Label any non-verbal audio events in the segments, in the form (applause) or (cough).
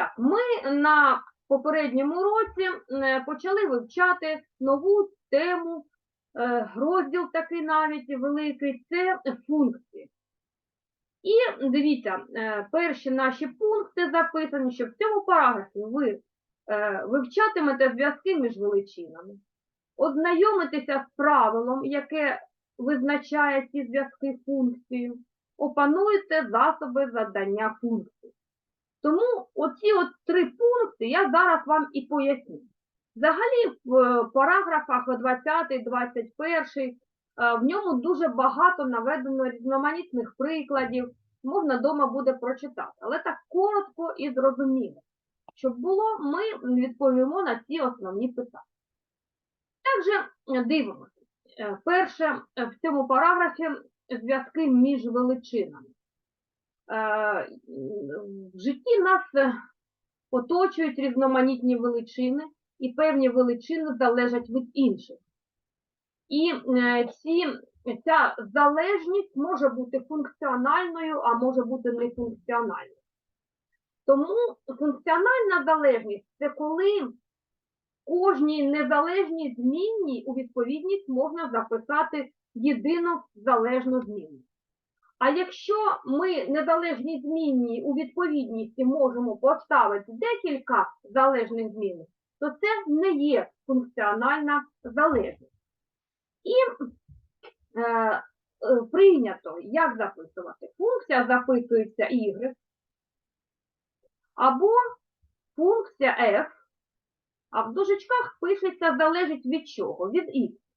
Так, ми на попередньому році е, почали вивчати нову тему, е, розділ такий навіть великий, це функції. І дивіться, е, перші наші пункти записані, що в цьому параграфі ви вивчатимете зв'язки між величинами, ознайомитеся з правилом, яке визначає ці зв'язки функцію, опануєте засоби задання функцій. Тому оці от три пункти я зараз вам і поясню. Взагалі, в е, параграфах 20, 21, е, в ньому дуже багато наведено різноманітних прикладів, можна вдома буде прочитати, але так коротко і зрозуміло. Щоб було, ми відповімо на ці основні питання. Також е, дивимося. Перше, в цьому параграфі зв'язки між величинами. Е, В житті нас е, оточують різноманітні величини, і певні величини залежать від інших. І е, ці, ця залежність може бути функціональною, а може бути нефункціональною. Тому функціональна залежність це коли кожній незалежній змінній у відповідність можна записати єдину залежну змінну. А якщо ми незалежні змінні у відповідності можемо поставити декілька залежних змін, то це не є функціональна залежність. І е, е, прийнято, як записувати? Функція записується y, або функція f, а в дужечках пишеться залежить від чого? Від x.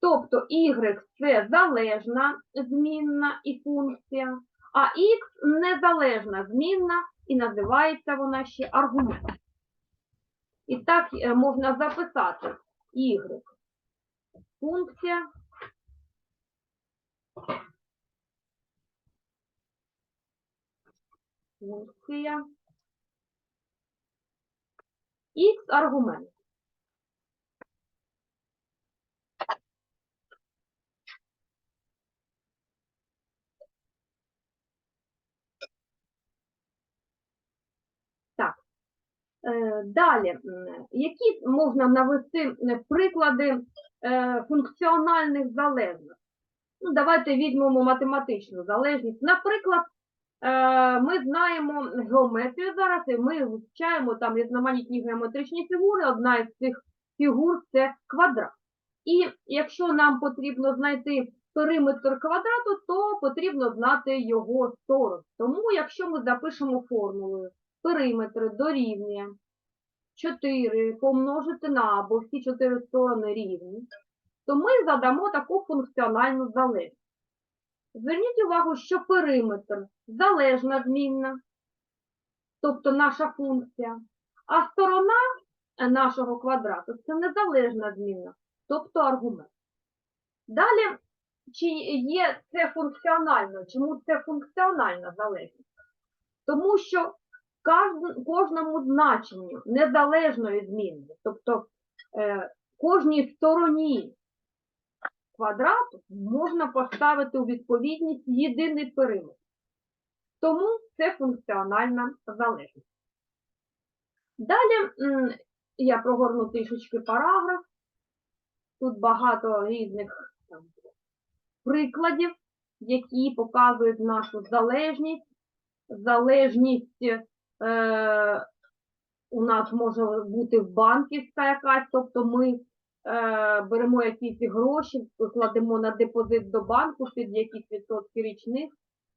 Тобто y це залежна змінна і функція, а x незалежна змінна і називається вона ще аргумент. І так е, можна записати y функція функція x аргумент. Так. Е, Далі, які можна навести приклади е, функціональних залежностей? Ну, давайте візьмемо математичну залежність. Наприклад, е, ми знаємо геометрію зараз, і ми вивчаємо там різноманітні геометричні фігури. Одна із цих фігур це квадрат. І якщо нам потрібно знайти периметр квадрату, то потрібно знати його сторону. Тому, якщо ми запишемо формулою периметр дорівнює 4 помножити на або всі чотири сторони рівні, то ми задамо таку функціональну залежність. Зверніть увагу, що периметр залежна змінна, тобто наша функція, а сторона нашого квадрату це незалежна змінна, тобто аргумент. Далі, чи є це функціонально? Чому це функціональна залежність? Тому що кожному значенню незалежної зміни, тобто е, кожній стороні квадрату можна поставити у відповідність єдиний периметр. Тому це функціональна залежність. Далі я прогорну трішечки параграф. Тут багато різних там, прикладів, які показують нашу залежність. Залежність е, у нас може бути банківська якась, тобто ми е, беремо якісь гроші, кладемо на депозит до банку під якісь відсотки річних,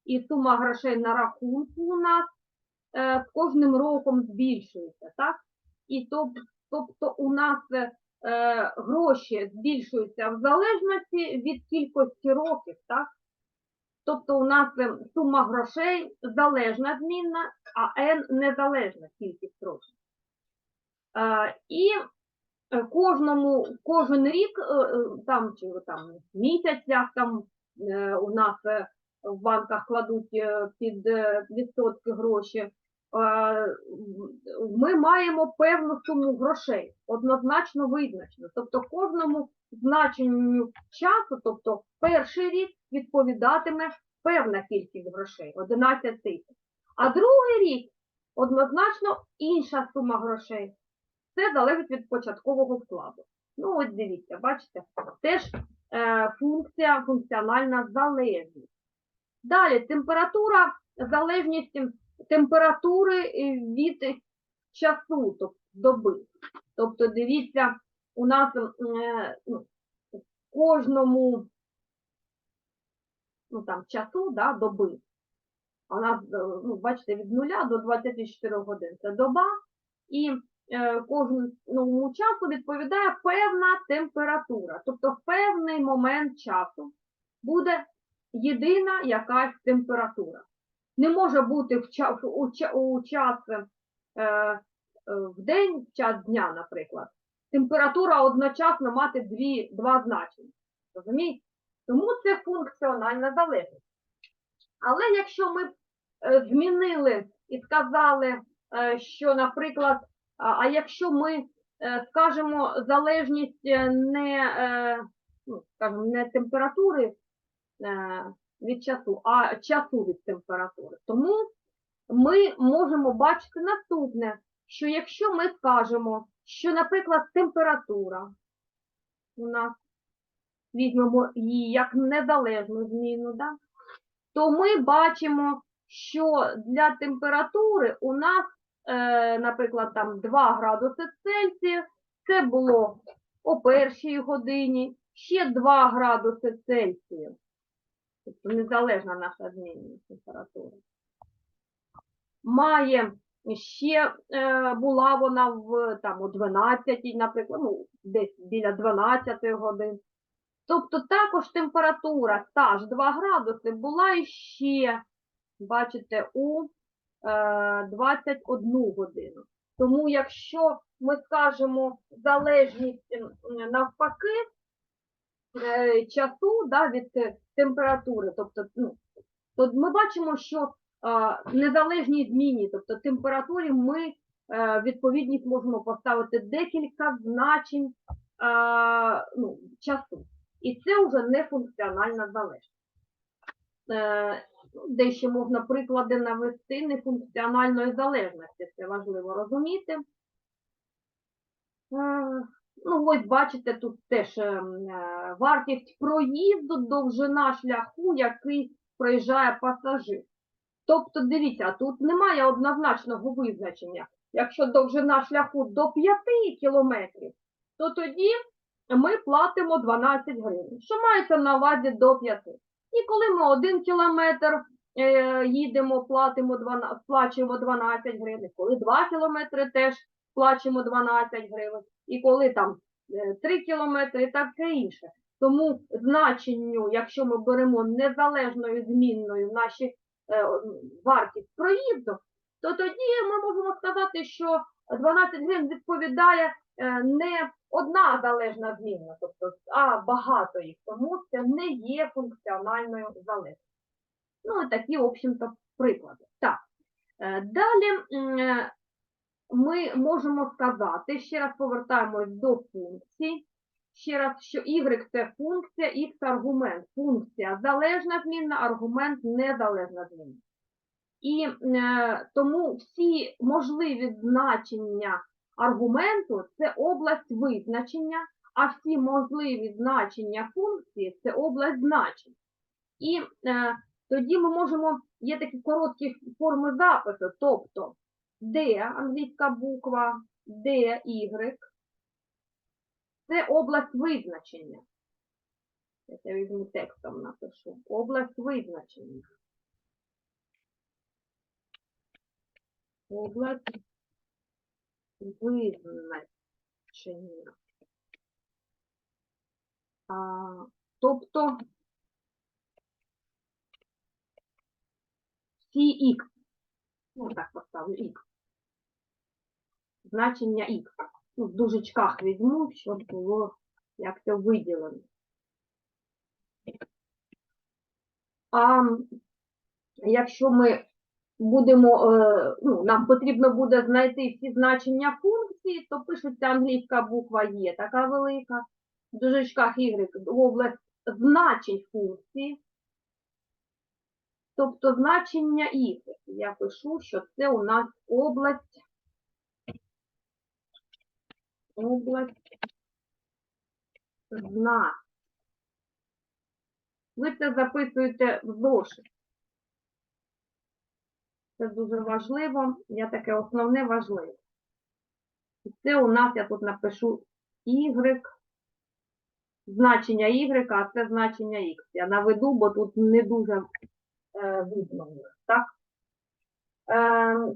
і сума грошей на рахунку у нас е, кожним роком збільшується, так? І тоб, тобто у нас е, гроші збільшуються в залежності від кількості років, так? Тобто у нас е, сума грошей залежна змінна, а n незалежна кількість років. Е, І е, кожному, кожен рік, там чи там місяцях, там у нас в банках кладуть під відсотки гроші, ми маємо певну суму грошей, однозначно визначену. Тобто кожному значенню часу, тобто перший рік відповідатиме певна кількість грошей 11 тисяч. А другий рік однозначно інша сума грошей. Це залежить від початкового вкладу. Ну, ось дивіться, бачите, теж е, функція, функціональна залежність. Далі температура, залежність температури від часу, тобто доби. Тобто, дивіться, у нас е, ну, кожному ну, там, часу да, доби. У нас, е, ну, бачите, від 0 до 24 годин це доба, і е, кожному часу відповідає певна температура. Тобто в певний момент часу буде єдина якась температура. Не може бути в час, у, час в день, в час дня, наприклад, температура одночасно мати дві, два значення. Розумієте? Тому це функціональна залежність. Але якщо ми е, змінили і сказали, е, що, наприклад, а якщо ми е, скажемо залежність не, ну, скажімо, не температури від часу, а часу від температури. Тому ми можемо бачити наступне, що якщо ми скажемо, що, наприклад, температура у нас візьмемо її як незалежну зміну, да? то ми бачимо, що для температури у нас, е, наприклад, там 2 градуси Цельсія, це було о першій годині, ще 2 градуси Цельсія. Тобто незалежна наша змінність температури. Має ще е, була вона в там о 12, наприклад, ну, десь біля 12 годин. Тобто також температура та ж 2 градуси була іще, бачите, у е, 21 годину. Тому якщо ми скажемо залежність навпаки е, часу да, від е, температури, тобто, ну, то ми бачимо, що незалежній зміні, тобто температурі, ми е, відповідність можемо поставити декілька значень ну, часу. І це вже не функціональна залежність. Е, Дещо можна приклади навести нефункціональної залежності, це важливо розуміти. Е, Ну, ось бачите, тут теж вартість проїзду, довжина шляху, який проїжджає пасажир. Тобто, дивіться, тут немає однозначного визначення. Якщо довжина шляху до 5 кілометрів, то тоді ми платимо 12 гривень. Що мається на увазі до 5? І коли ми 1 кілометр е, їдемо, платимо 12, сплачуємо 12 гривень, коли 2 кілометри теж сплачуємо 12 гривень, і коли там 3 кілометри і таке інше. Тому значенню, якщо ми беремо незалежною змінною наші е, вартість проїзду, то тоді ми можемо сказати, що 12 гривень відповідає е, не одна залежна змінна, тобто, а багато їх, тому це не є функціональною залежністю. Ну, такі, в общем-то, приклади. Так. е, Далі е, ми можемо сказати, ще раз повертаємось до функцій. Ще раз, що y це функція, x аргумент. Функція залежна змінна, аргумент незалежна змінна. І е, тому всі можливі значення аргументу це область визначення, а всі можливі значення функції це область значень. І е, тоді ми можемо, є такі короткі форми запису, тобто D, англійська буква, D, Y, це область визначення. Я це візьму текстом напишу. Область визначення. Область визначення. А, тобто всі х. Ну, так поставлю х. Значення х. Ну, в дужечках візьму, щоб було як це виділено. А якщо ми будемо, е, ну, нам потрібно буде знайти всі значення функції, то пишеться англійська буква Є, така велика, в дужечках Y, область значень функції. тобто значення y. Я пишу, що це у нас область, область знак. Ви це записуєте в зошит. Це дуже важливо. Я таке основне важливе. І це у нас, я тут напишу y, значення y, а це значення x. Я наведу, бо тут не дуже е, видно так? Е,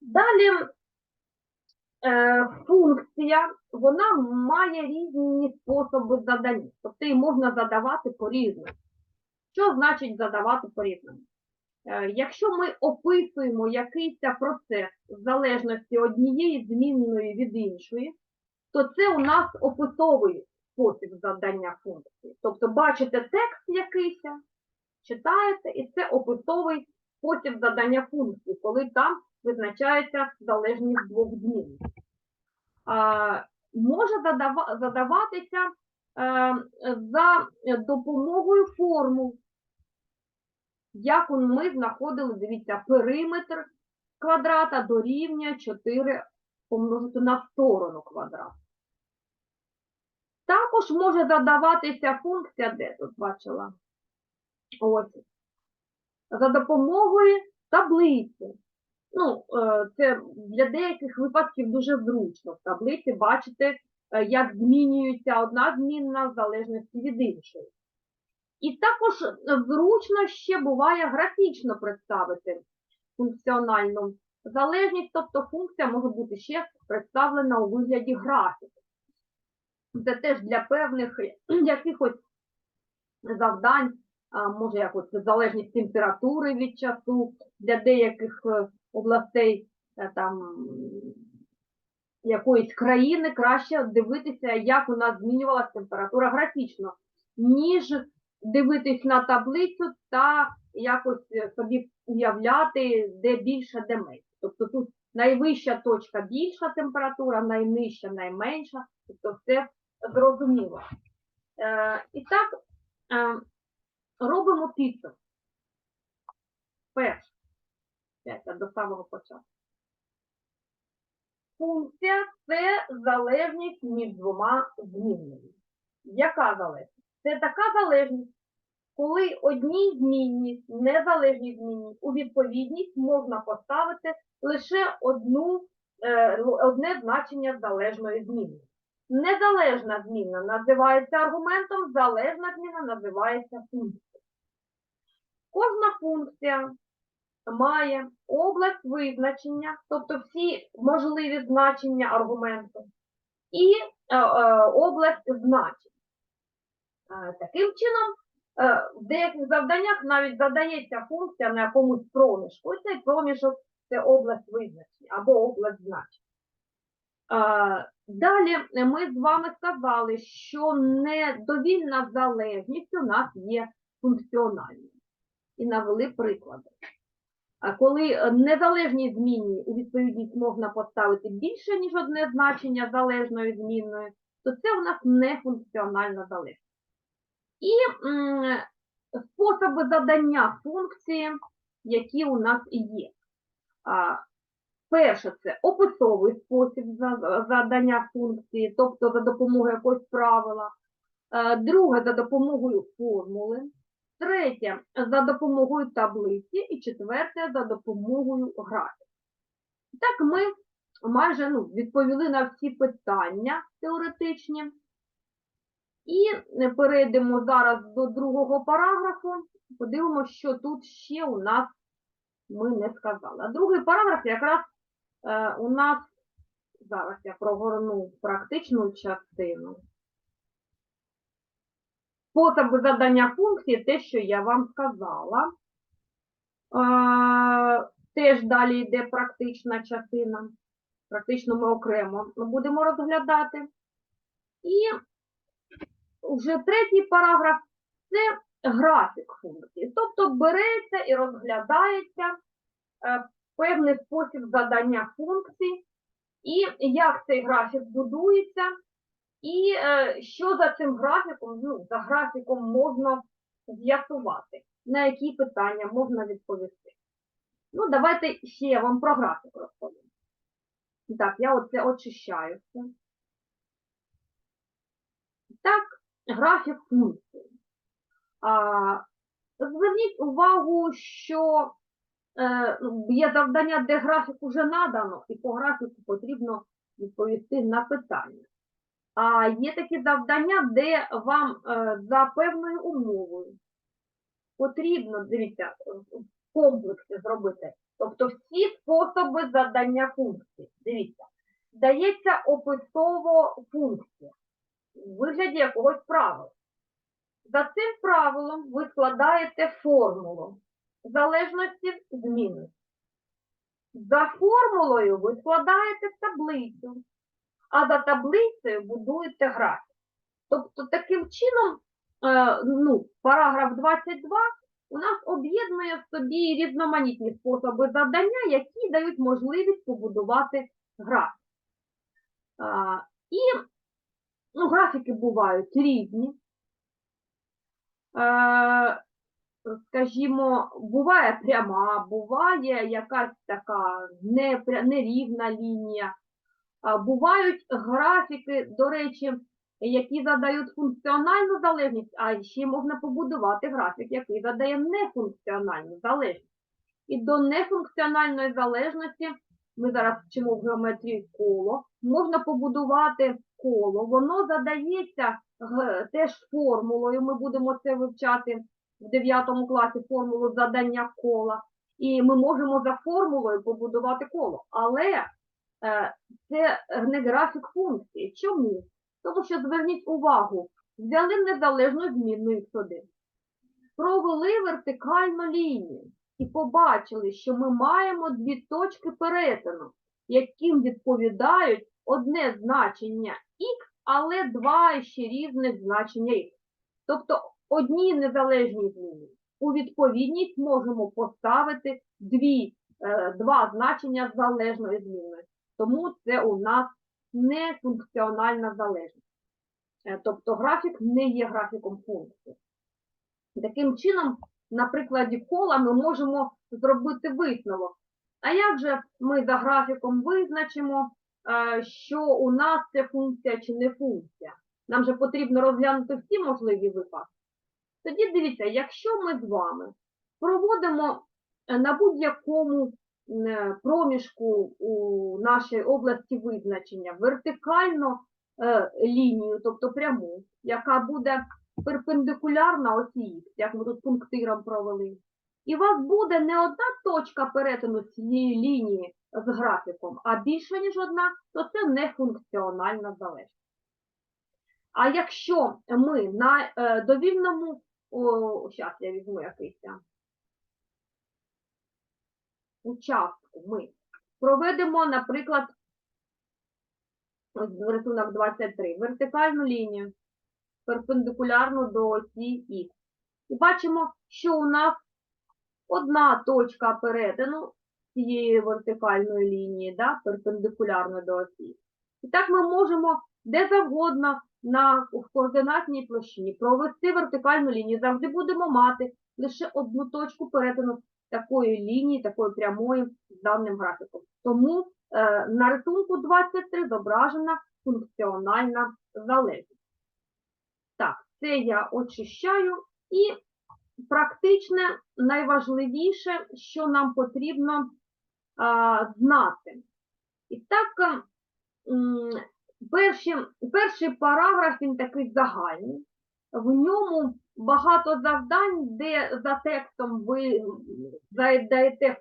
далі функція, вона має різні способи задання. Тобто її можна задавати по-різному. Що значить задавати по-різному? Е, Якщо ми описуємо якийсь процес в залежності однієї змінної від іншої, то це у нас описовий спосіб задання функції. Тобто бачите текст якийсь, читаєте, і це описовий спосіб задання функції, коли там визначається залежність двох змін. Може задаватися е, за допомогою формул. Як ми знаходили, дивіться, периметр квадрата дорівнює 4 помножити на сторону квадрата. Також може задаватися функція, де тут бачила? Ось. За допомогою таблиці. Ну, е, це для деяких випадків дуже зручно в таблиці бачити, е, як змінюється одна змінна в залежності від іншої. І також е, зручно ще буває графічно представити функціональну залежність, тобто функція може бути ще представлена у вигляді графіки. Це теж для певних (clears throat) якихось завдань, може якось залежність температури від часу, для деяких областей е, там якоїсь країни краще дивитися, як у нас змінювалася температура графічно, ніж дивитись на таблицю та якось е, собі уявляти, де більше, де менше. Тобто тут найвища точка більша температура, найнижча, найменша, тобто все зрозуміло. Е, і так, е, робимо підсумок. Перше, Це до самого початку. Функція це залежність між двома змінними. Яка залежність? Це така залежність, коли одній змінні, незалежній змінні, у відповідність можна поставити лише одну, е, одне значення залежної зміни. Незалежна зміна називається аргументом, залежна зміна називається функцією. Кожна функція має область визначення, тобто всі можливі значення аргументу, і е, е, область значень. Е, Таким чином, е, в деяких завданнях навіть задається функція на якомусь проміжку. І цей проміжок це область визначення або область значень. Е, Далі ми з вами сказали, що недовільна залежність у нас є функціональною. І навели приклади. А коли е, незалежній змінні у відповідність можна поставити більше, ніж одне значення залежної змінної, то це у нас нефункціональна залежність. І м, способи задання функції, які у нас є. А, Перше, це описовий спосіб задання функції, тобто за допомогою якогось правила. Е, Друге, за допомогою формули. Третє, за допомогою таблиці. І четверте, за допомогою графіки. Так ми майже ну, відповіли на всі питання теоретичні. І е, перейдемо зараз до другого параграфу. Подивимося, що тут ще у нас ми не сказали. А другий параграф якраз е, у нас, зараз я прогорну практичну частину. Способи задання функції, те, що я вам сказала. Теж далі йде практична частина. Практично ми окремо будемо розглядати. І вже третій параграф це графік функції. Тобто береться і розглядається е, певний спосіб задання функцій, і як цей графік будується, і е, що за цим графіком, ну, за графіком можна з'ясувати. на які питання можна відповісти. Ну, давайте ще я вам про графік розповім. Так, я оце очищаю все. Так, графік функції. Зверніть увагу, що е, є завдання, де графік уже надано, і по графіку потрібно відповісти на питання. А є такі завдання, де вам е, за певною умовою потрібно, дивіться, в комплексі зробити. Тобто всі способи задання функцій. Дивіться, дається описово функція у вигляді якогось правила. За цим правилом ви складаєте формулу залежності зміни. За формулою ви складаєте таблицю, а за таблицею будуєте графік. Тобто, таким чином, е, ну, параграф 22 у нас об'єднує в собі різноманітні способи завдання, які дають можливість побудувати графік. І ну, графіки бувають різні. Е, скажімо, буває пряма, буває якась така нерівна лінія. Бувають графіки, до речі, які задають функціональну залежність, а ще можна побудувати графік, який задає нефункціональну залежність. І до нефункціональної залежності ми зараз вчимо в геометрії коло. Можна побудувати коло, воно задається теж формулою. Ми будемо це вивчати в 9 класі формулу задання кола. І ми можемо за формулою побудувати коло. Але це не графік функції. Чому? Тому що зверніть увагу, взяли незалежну змінну x1, провели вертикальну лінію і побачили, що ми маємо дві точки перетину, яким відповідають одне значення x, але два ще різних значення x. Тобто одні незалежні зміни. У відповідність можемо поставити дві, е, два значення залежної змінної. Тому це у нас не функціональна залежність. Е, Тобто графік не є графіком функції. Таким чином, на прикладі кола ми можемо зробити висновок. А як же ми за графіком визначимо, е, що у нас це функція чи не функція? Нам же потрібно розглянути всі можливі випадки. Тоді дивіться, якщо ми з вами проводимо е, на будь-якому проміжку у нашій області визначення вертикально е, лінію, тобто пряму, яка буде перпендикулярна осі як ми тут пунктиром провели. І у вас буде не одна точка перетину цієї лінії з графіком, а більше, ніж одна, то це не функціональна залежність. А якщо ми на е, довільному, зараз я візьму якийсь там участку, ми проведемо, наприклад, рисунок 23, вертикальну лінію перпендикулярну до осі Х. І бачимо, що у нас одна точка перетину цієї вертикальної лінії, да, перпендикулярно до осі. І так ми можемо де завгодно на в координатній площині провести вертикальну лінію. Завжди будемо мати лише одну точку перетину такої лінії, такої прямої з даним графіком. Тому е, на рисунку 23 зображена функціональна залежність. Так, це я очищаю. І практичне найважливіше, що нам потрібно а, знати. І так, е, м, перші, перший параграф, він такий загальний. В ньому багато завдань, де за текстом ви м,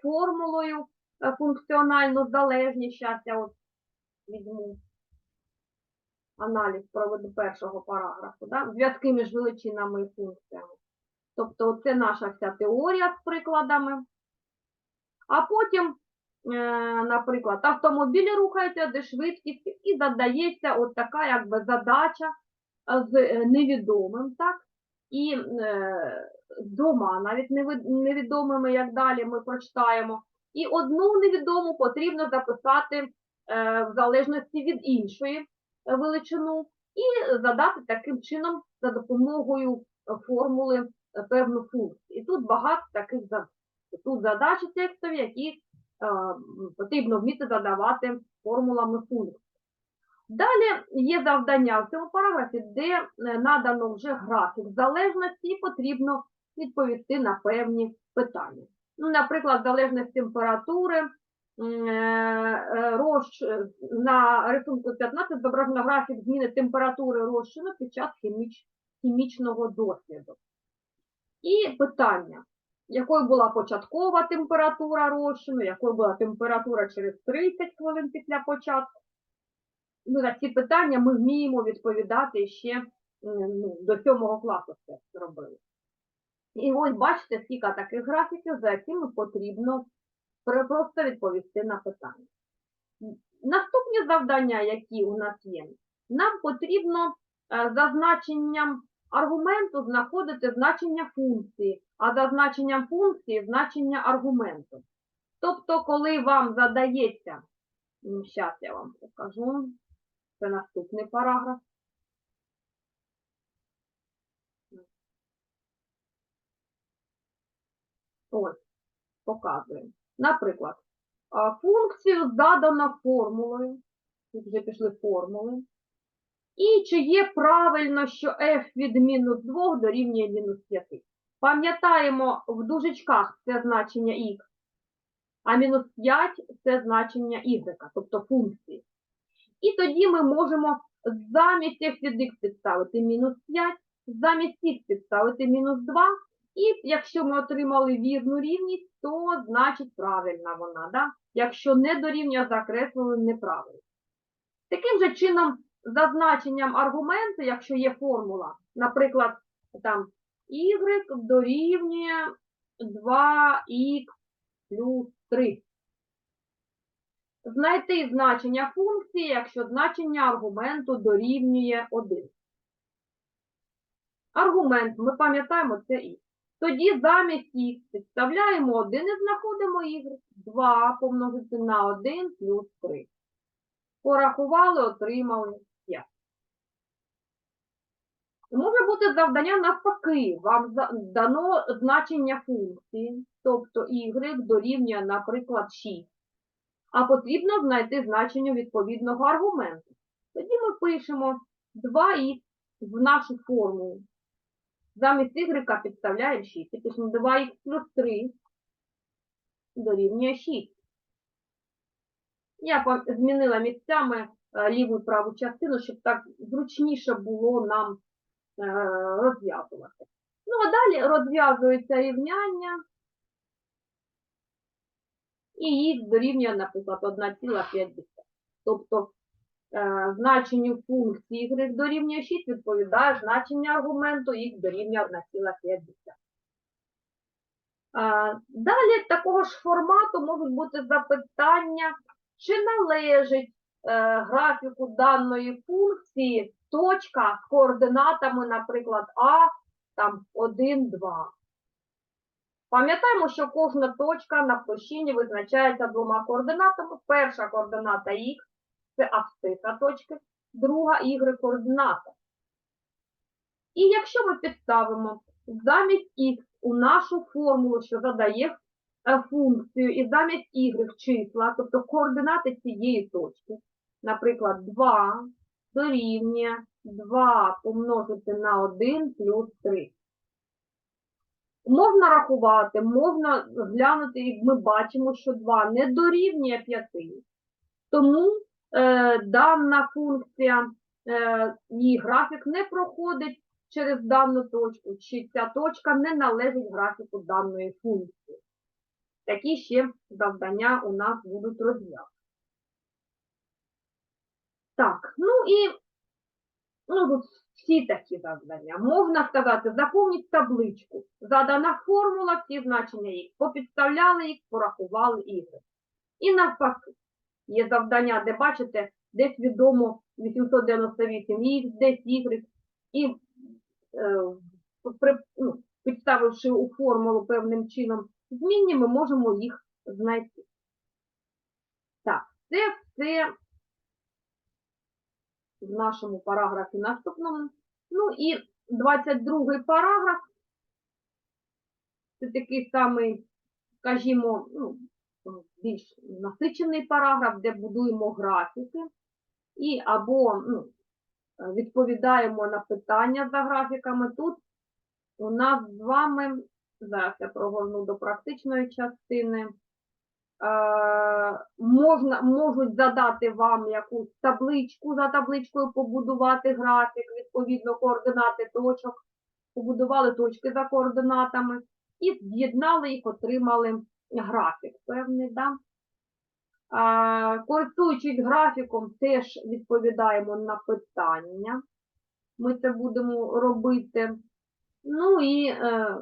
формулою е, функціональну залежність. Зараз я от візьму аналіз проведу першого параграфу, да? зв'язки між величинами і функціями. Тобто це наша вся теорія з прикладами. А потім, е, наприклад, автомобіль рухається, де швидкість, і задається от така якби задача з е, невідомим, так? І е, двома навіть невідомими, як далі ми прочитаємо. І одну невідому потрібно записати е, в залежності від іншої е, величину і задати таким чином за допомогою е, формули е, певну функцію. І тут багато таких задач. Тут задачі текстові, які е, потрібно вміти задавати формулами функцій. Далі є завдання в цьому параграфі, де е, надано вже графік залежності і потрібно відповісти на певні питання. Ну, наприклад, залежність температури, е, е, розч... на рисунку 15 зображено графік зміни температури розчину під час хіміч... хімічного досліду. І питання, якою була початкова температура розчину, якою була температура через 30 хвилин після початку. Ну, на ці питання ми вміємо відповідати ще ну, до сьомого класу це зробили. І ось бачите, скільки таких графіків, за якими потрібно просто відповісти на питання. Наступні завдання, які у нас є, нам потрібно е, за значенням аргументу знаходити значення функції, а за значенням функції значення аргументу. Тобто, коли вам задається, зараз я вам покажу, це наступний параграф. Ось, показуємо. Наприклад, функцію задано формулою. Тут вже пішли формули. І чи є правильно, що f від мінус 2 дорівнює мінус 5. Пам'ятаємо, в дужечках це значення x, а мінус 5 це значення y, тобто функції. І тоді ми можемо замість f від підставити мінус 5, замість x підставити мінус 2. І якщо ми отримали вірну рівність, то значить правильна вона. Да? Якщо не дорівнює, закреслили неправильно. Таким же чином, за значенням аргументу, якщо є формула, наприклад, там y дорівнює 2х плюс 3. Знайти значення функції, якщо значення аргументу дорівнює 1. Аргумент, ми пам'ятаємо, це і. Тоді замість х підставляємо 1 і знаходимо y. 2 помножити на 1 плюс 3. Порахували, отримали 5. Може бути завдання навпаки. Вам дано значення функції, тобто y дорівнює, наприклад, 6. А потрібно знайти значення відповідного аргументу. Тоді ми пишемо 2х в нашу формулу. Замість y підставляємо 6. І пишемо 2х плюс 3 дорівнює 6. Я змінила місцями е, ліву і праву частину, щоб так зручніше було нам е, розв'язувати. Ну, а далі розв'язується рівняння. І їх дорівнює, наприклад, 1,5. Тобто е, значенню функції y дорівнює 6 відповідає значення аргументу x дорівнює 1,5. А, Далі такого ж формату можуть бути запитання, чи належить е, графіку даної функції точка з координатами, наприклад, А, там 1, 2. Пам'ятаємо, що кожна точка на площині визначається двома координатами. Перша координата Х – це абсциса точки, друга y координата. І якщо ми підставимо замість х у нашу формулу, що задає е, функцію, і замість y числа, тобто координати цієї точки, наприклад, 2 дорівнює 2 помножити на 1 плюс 3. Можна рахувати, можна глянути, і ми бачимо, що 2 не дорівнює 5. Тому е, дана функція, е, її графік не проходить через дану точку, чи ця точка не належить графіку даної функції. Такі ще завдання у нас будуть розв'язані. Так, ну і ну, тут всі такі завдання. Можна сказати, заповніть табличку. Задана формула, всі значення їх. Попідставляли їх, порахували ігри. І навпаки, є завдання, де бачите, десь відомо 898 х, десь y. І е, ну, підставивши у формулу певним чином змінні, ми можемо їх знайти. Так, це все в нашому параграфі наступному. Ну і 22 параграф це такий самий, скажімо, ну, більш насичений параграф, де будуємо графіки, і або ну, відповідаємо на питання за графіками. Тут у нас з вами, зараз я прогорну до практичної частини, можна, можуть задати вам якусь табличку, за табличкою побудувати графік, відповідно координати точок, побудували точки за координатами і з'єднали їх, отримали графік певний. Да? Користуючись графіком, теж відповідаємо на питання. Ми це будемо робити. Ну і е,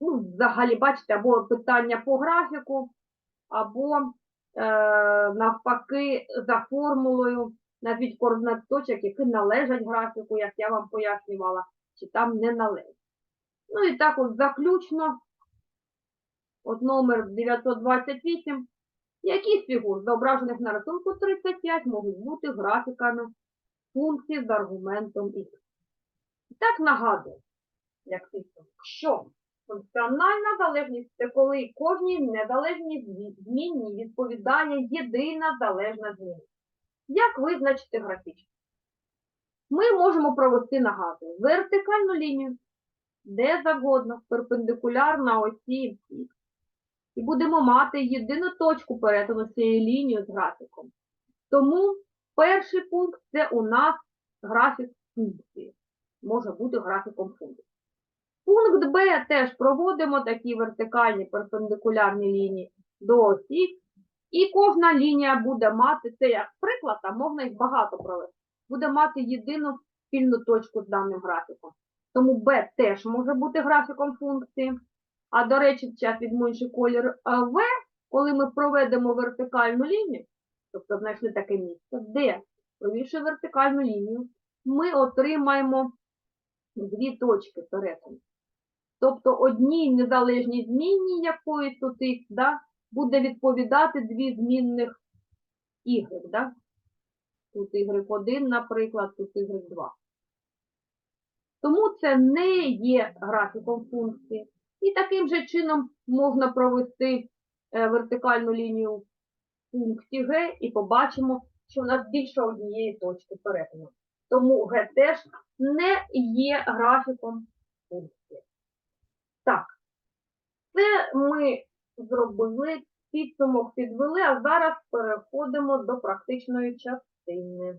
ну, взагалі, бачите, або питання по графіку, або е, навпаки за формулою навіть координат точок, які належать графіку, як я вам пояснювала, чи там не належать. Ну і так от заключно, от номер 928, які з фігур, зображених на рисунку 35, можуть бути графіками функцій з аргументом x. І так нагадую, як підсумок, що функціональна залежність це коли кожній незалежній змі- змінній відповідає єдина залежна зміна. Як визначити графічно? Ми можемо провести, нагадую, вертикальну лінію, де завгодно, перпендикулярна осі Х. І будемо мати єдину точку перетину цієї лінії з графіком. Тому перший пункт це у нас графік функції. Може бути графіком функції. Пункт Б теж проводимо такі вертикальні перпендикулярні лінії до осі І кожна лінія буде мати, це як приклад, а можна їх багато провести, буде мати єдину спільну точку з даним графіком. Тому Б теж може бути графіком функції. А до речі, зараз візьму інший колір В, коли ми проведемо вертикальну лінію, тобто знайшли таке місце, де провівши вертикальну лінію, ми отримаємо дві точки перетину. Тобто одній незалежній змінній якоїсь тут Х, да, буде відповідати дві змінних y, да? Тут y1, наприклад, тут y2. Тому це не є графіком функції. І таким же чином можна провести е, вертикальну лінію в пункті Г і побачимо, що у нас більше однієї точки перетину. Тому Г теж не є графіком функції. Так, це ми зробили, підсумок підвели, а зараз переходимо до практичної частини.